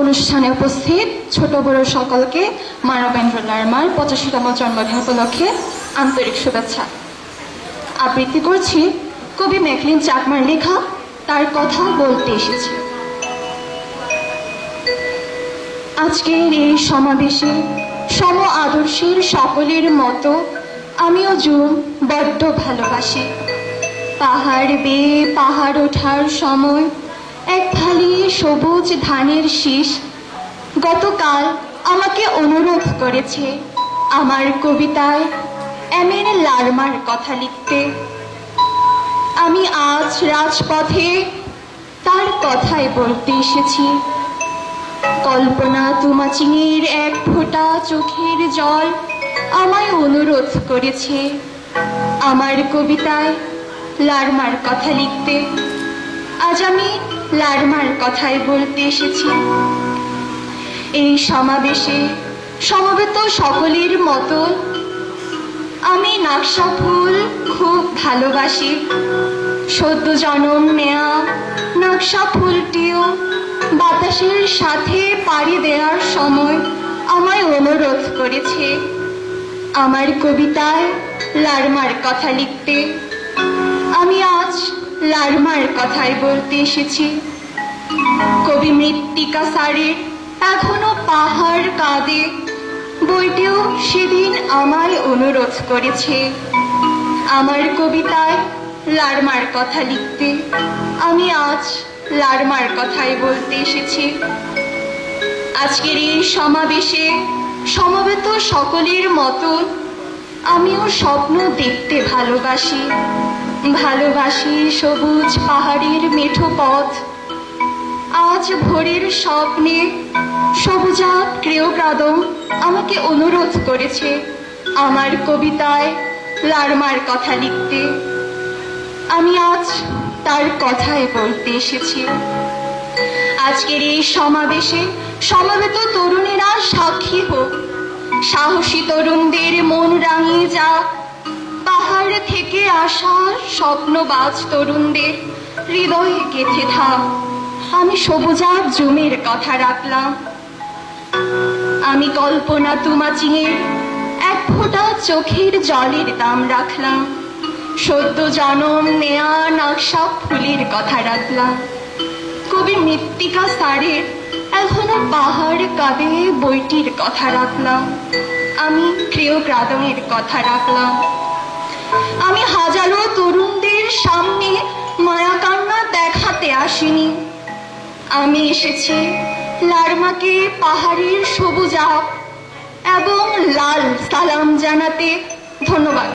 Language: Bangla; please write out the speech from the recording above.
অনুষ্ঠানে উপস্থিত ছোট বড় সকলকে মানবেন্দ্র লার্মার পঁচাশিতম জন্মদিন উপলক্ষে আন্তরিক শুভেচ্ছা। আবৃত্তি করছি কবি ম্যাকলিন চাকমার লেখা, তার কথা বলতে এসেছি। আজকের এই সমাবেশে সম আদর্শের সকলের মতো আমিও জুম বড্ড ভালোবাসি। পাহাড় বেয়ে পাহাড় ওঠার সময় এক থালি সবুজ ধানের শীষ। গতকাল আমাকে অনুরোধ করেছে আমার কবিতায় এমএন লারমার কথা লিখতে। আমি আজ রাজপথে তার কথাই বলতে এসেছি। কল্পনা তুমাচিংয়ের এক ফোঁটা চোখের জল আমায় অনুরোধ করেছে আমার কবিতায় লারমার কথা লিখতে। আজ আমি লারমার কথাই বলতে এসেছি। এই সমাবেশে সমবেত সকলের মতো আমি নকশা ফুল খুব ভালোবাসি। সদ্য জনম নেয়া নকশা ফুলটিও বাতাসের সাথে পাড়ি দেওয়ার সময় আমায় অনুরোধ করেছে আমার কবিতায় লারমার কথা লিখতে। আমি আজ লারমার কথাই বলতে এসেছি। কবি মৃত্তিকা স্যারের এখনও পাহাড় কাঁদে। বইটিও সেদিন আমায় অনুরোধ করেছে। আমার কবিতায় লারমার কথা লিখতে। আমি আজ লারমার কথাই বলতে এসেছি। আজকের এই সমাবেশে সমবেত সকলের মতো আমিও স্বপ্ন দেখতে ভালোবাসি। ভালোবাসি সবুজ পাহাড়ের মেঠো পথ। আজ ভোরের স্বপ্নে সবুজাত ক্রেয়প্রাদম আমাকে অনুরোধ করেছে আমার কবিতায় লারমার কথা লিখতে। আমি আজ তার কথায় বলতে এসেছি। আজকের এই সমাবেশে সমবেত তরুণেরা সাক্ষী হোক। সাহসী তরুণদের মন রাঙিয়ে যাক। পাহাড় থেকে আসা স্বপ্নবাজ তরুণদের হৃদয়ে গেথে থাক আমি সবুজাত জমির কথা রাখলাম। আমি কল্পনা তুমাচিংয়ের এক ফোঁটা চোখের জলের দাম রাখলাম। সদ্য জনম নেয়া নকশা ফুলের কথা রাখলাম। কবি মৃত্তিকা স্যারের এখনও পাহাড় কাঁদে বইটির কথা রাখলাম। আমি প্রিয় প্রাদমের কথা রাখলাম। আমি হাজারো তরুণদের সামনে মায়াকান্না দেখাতে আসিনি। আমি এসেছি লারমাকে পাহাড়ের সবুজাপ এবং লাল সালাম জানাতে ধন্যবাদ।